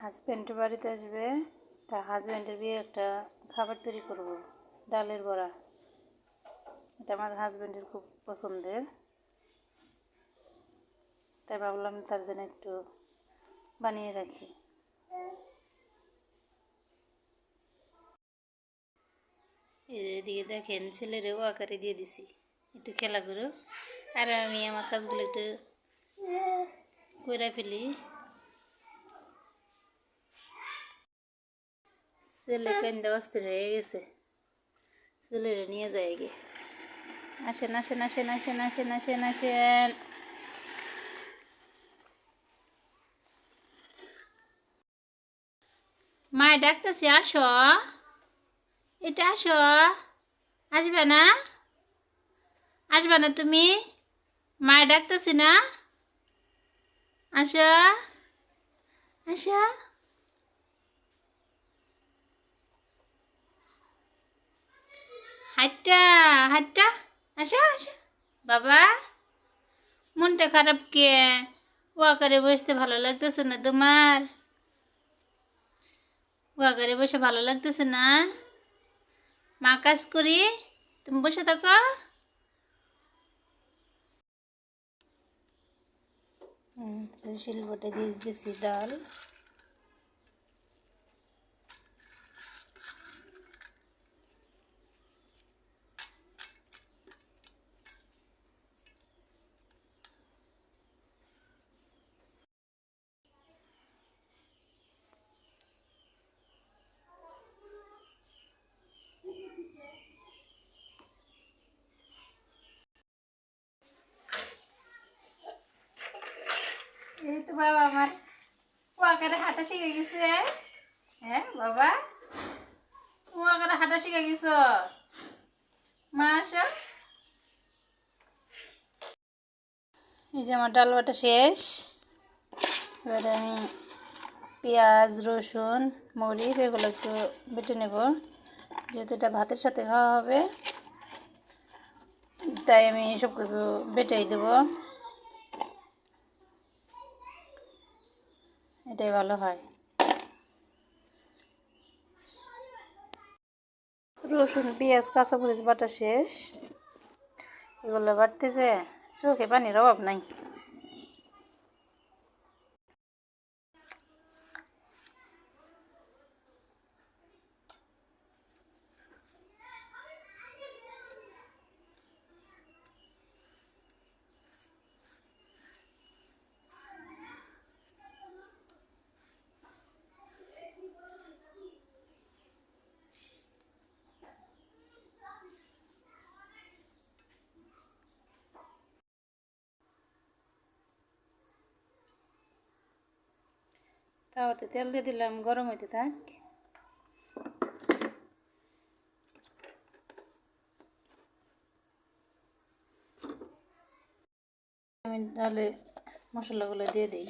Husband বাড়িতে আসবে তা হাজব্যান্ডের বিয়ে একটা খাবার তৈরি করব, ডালের বড়া। এটা আমার হাজব্যান্ডের খুব পছন্দের। তাই ভাবলাম তার জন্য একটু বানিয়ে রাখি। এদিকে দেখেন, ছেলেরেও আকারে দিয়ে দিছি। একটু খেলা করো আর আমি আমার কাজগুলো একটু কইরা ফেলি। ছেলে কেন্দ্র অস্থির হয়ে গেছে ছেলেরে নিয়ে যায় গে আসেন আসেন আসেন আসেন আসেন আসেন আসেন মায় ডাকতেছি আসো এটা আসো আসবে না আসবে না তুমি মায় ডাকতেছি না আসো আসো হাটটা হাটটা। আসো আসো। বাবা, মনটা খারাপ কে? ওয়াকারে বসতে ভালো লাগতেছে না তোমার? ওয়াকারে বসে ভালো লাগতেছে না? মা কাজ করি, তুমি বসে থাকো। শিলবটে দিয়ে দিয়েছি ডাল। তো বাবা, আমার ওয়াকারে হাঁটা শিখে গেছে হ্যাঁ? বাবা? ওয়াকারে হাঁটা শিখে গেছ? মা, আসো। এই যে আমার ডাল বাটা শেষ। এবারে আমি পেঁয়াজ, রসুন, মরিচ এগুলো একটু বেটে নেব। যেহেতু এটা ভাতের সাথে খাওয়া হবে, তাই আমি সব কিছু বেটেই দেবো। এটাই ভালো হয়। রসুন পেঁয়াজ কাঁচামরিচ বাটা শেষ। এগুলো বাটতেছে চোখে পানির অভাব নাই। তাওয়াতে তেল দিয়ে দিলাম গরম হইতে থাক। আমি তাহলে মশলাগুলো দিয়ে দিই।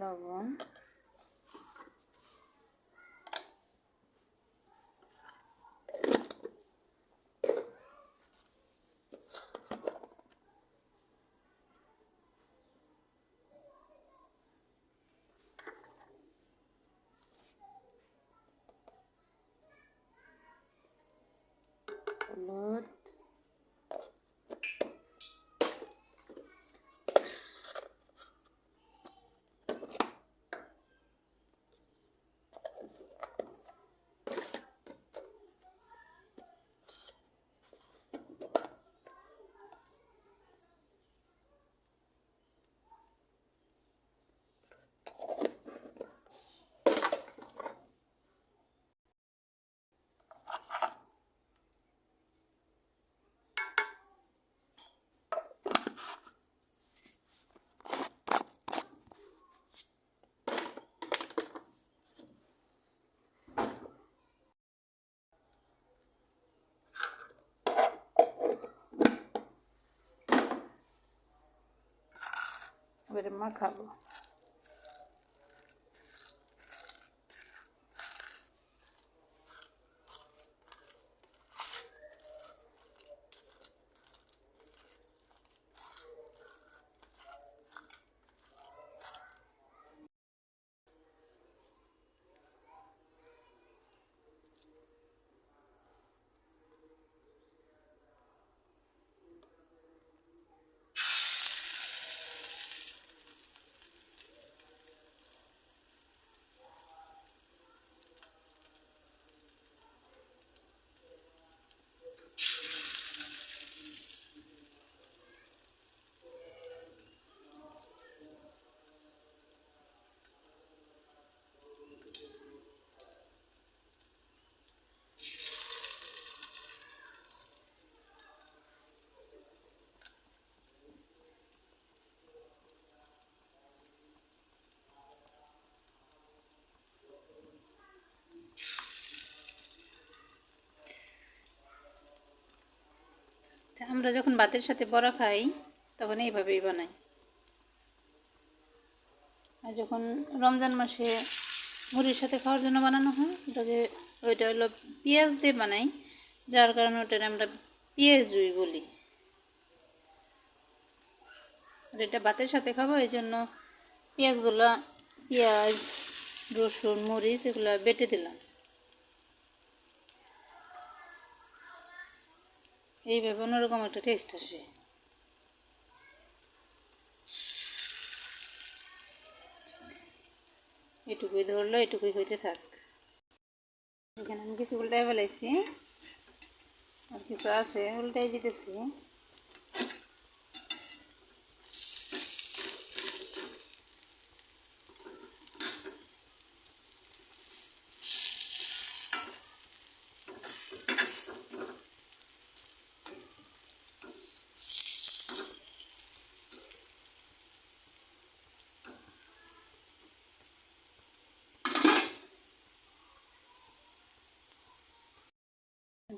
লবণ। হলুদ এবারে মাখাবো আমরা যখন ভাতের সাথে বড়া খাই, তখন এইভাবেই বানাই। আর যখন রমজান মাসে মুড়ির সাথে খাওয়ার জন্য বানানো হয় ওটাকে ওইটা হলো পেঁয়াজ দিয়ে বানাই, যার কারণে ওটাকে আমরা পেঁয়াজ জুই বলি। আর এটা ভাতের সাথে খাব, এই জন্য পেঁয়াজগুলো, পেঁয়াজ, রসুন, মরিচ, এগুলো বেটে দিলাম। এইভাবে অন্যরকম একটা টেস্ট আসে। এটুকুই ধরলো, এটুকুই হইতে থাক। এখানে আমি কিছু উল্টাই ফেলাইছি। আর কিছু আছে উল্টাই দিতেছি।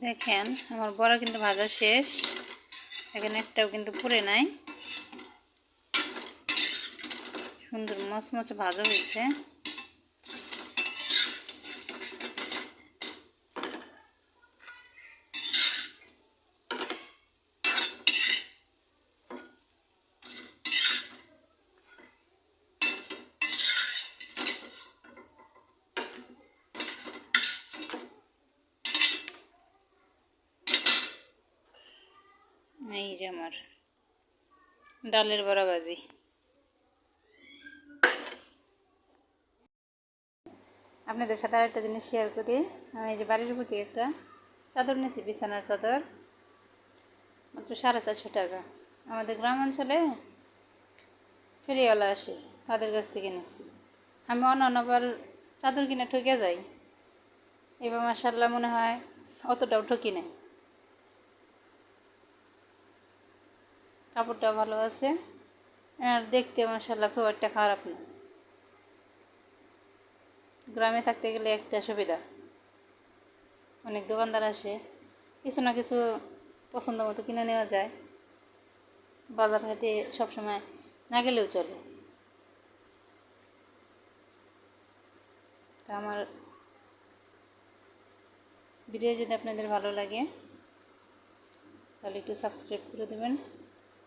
দেখেন, আমার বড়া কিন্তু ভাজা শেষ। এখানে একটাও কিন্তু পুড়ে নাই। সুন্দর মচমচে ভাজা হয়েছে এই যে আমার ডালের বড়া ভাজি। আপনাদের সাথে আরেকটা জিনিস শেয়ার করি। আমি এই যে বাড়ির উপর থেকে একটা চাদর নিয়েছি, বিছানার চাদর। মাত্র সাড়ে চারশো টাকা। আমাদের গ্রাম অঞ্চলে ফেরিওয়ালা আসে, তাদের কাছ থেকে নিয়েছি। আমি অন্যান্যবার চাদর কিনে ঠকে যাই। এবার মাসাল্লাহ মনে হয় অতটাও ঠকি নেই। কাপড়টা ভালো আছে। আর দেখতে মাসাল্লাহ খুব একটা খারাপ না। গ্রামে থাকতে গেলে একটা সুবিধা। অনেক দোকানদার আসে, কিছু না কিছু পছন্দ মতো কিনে নেওয়া যায়। বাজার ঘাটে সবসময় না গেলেও চলে। তা আমার ভিডিও যদি আপনাদের ভালো লাগে, তাহলে একটু সাবস্ক্রাইব করে দেবেন।